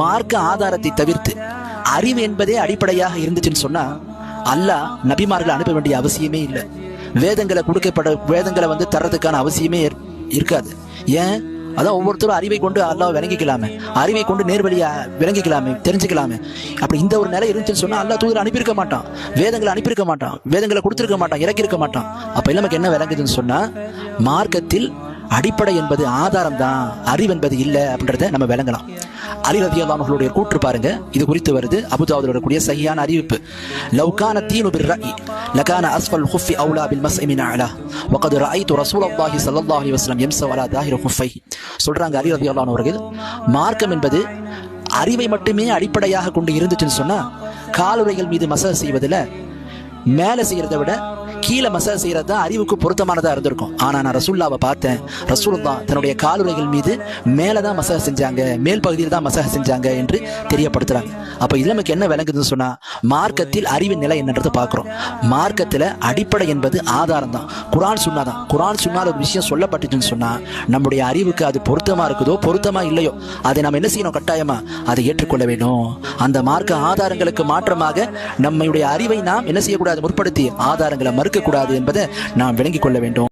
மார்க்க ஆதாரத்தை தவிர்த்து அறிவு என்பதே அடிப்படையாக இருந்துச்சுன்னு சொன்னா அல்லாஹ் நபிமார்களை அனுப்ப வேண்டிய அவசியமே இல்லை. வேதங்களை கொடுக்கப்பட வேதங்களை வந்து தர்றதுக்கான அவசியமே இருக்காது. ஏன்? அதான் ஒவ்வொருத்தரும் அறிவை கொண்டு அல்லாஹ் விளங்கிக்கலாமே. அறிவை கொண்டு நேர்வழியா விளங்கிக்கலாமே தெரிஞ்சுக்கலாமே. அப்படி இந்த ஒரு நிலை இருந்துச்சுன்னு சொன்னா அல்லாஹ் தூதர் அனுப்பியிருக்க மாட்டான். வேதங்களை அனுப்பியிருக்க மாட்டான். வேதங்களை கொடுத்துருக்க மாட்டான். இறக்கியிருக்க மாட்டான். அப்ப நமக்கு என்ன விளங்குதுன்னு சொன்னா மார்க்கத்தில் அடிப்படை என்பது ஆதாரம் தான் அறிவு என்பது இல்லை அப்படின்றத நம்ம விளங்கலாம். அலி அவர்களுடைய கூற்று பாருங்க. இது குறித்து வருது அபுதாவுல வரக்கூடிய சரியான அறிவிப்பு. லவ்கான தீனு பிர் ரஇ லகான அஸ்ஃபல் ஹுஃபி அவுலா பில் மஸ்இ மின் அலா வகத் ரஅய்து ரசூலுல்லாஹி ஸல்லல்லாஹு அலைஹி வஸல்லம் யம்ஸு அலா தாஹிர ஹுஃபை சொல்றாங்க அலி ரதி அவர்கள் மார்க்கம் என்பது அறிவை மட்டுமே அடிப்படையாக கொண்டு இருந்துச்சுன்னு சொன்னா காலுறைகள் மீது மசாஜ் செய்வதில் மேலே செய்யறதை விட கீழே மசாஜ் செய்யறது தான் அறிவுக்கு பொருத்தமானதாக இருந்திருக்கும். ஆனால் நான் ரசூல்லாவை பார்த்தேன். ரசூலுல்லா தன்னுடைய காலுறைகள் மீது மேலே தான் மசாஜ் செஞ்சாங்க. மேல் பகுதியில் தான் மசாஜ் செஞ்சாங்க என்று தெரியப்படுத்துகிறாங்க அப்போ இது நமக்கு என்ன விளங்குதுன்னு சொன்னால் மார்க்கத்தில் அறிவின் நிலை என்னன்றதை பார்க்குறோம் மார்க்கத்தில் அடிப்படை என்பது ஆதாரம் தான் குரான் சுன்னாதான் குரான் சுன்னால் ஒரு விஷயம் சொல்லப்பட்டுச்சுன்னு சொன்னால் நம்முடைய அறிவுக்கு அது பொருத்தமாக இருக்குதோ பொருத்தமாக இல்லையோ அதை நம்ம என்ன செய்யணும் கட்டாயமாக அதை ஏற்றுக்கொள்ள வேண்டும். அந்த மார்க்க ஆதாரங்களுக்கு மாற்றமாக நம்முடைய அறிவை நாம் என்ன செய்யக்கூடாது? முற்படுத்தி ஆதாரங்களை மறுக்கக்கூடாது என்பதை நாம் விளங்கிக் கொள்ள வேண்டும்.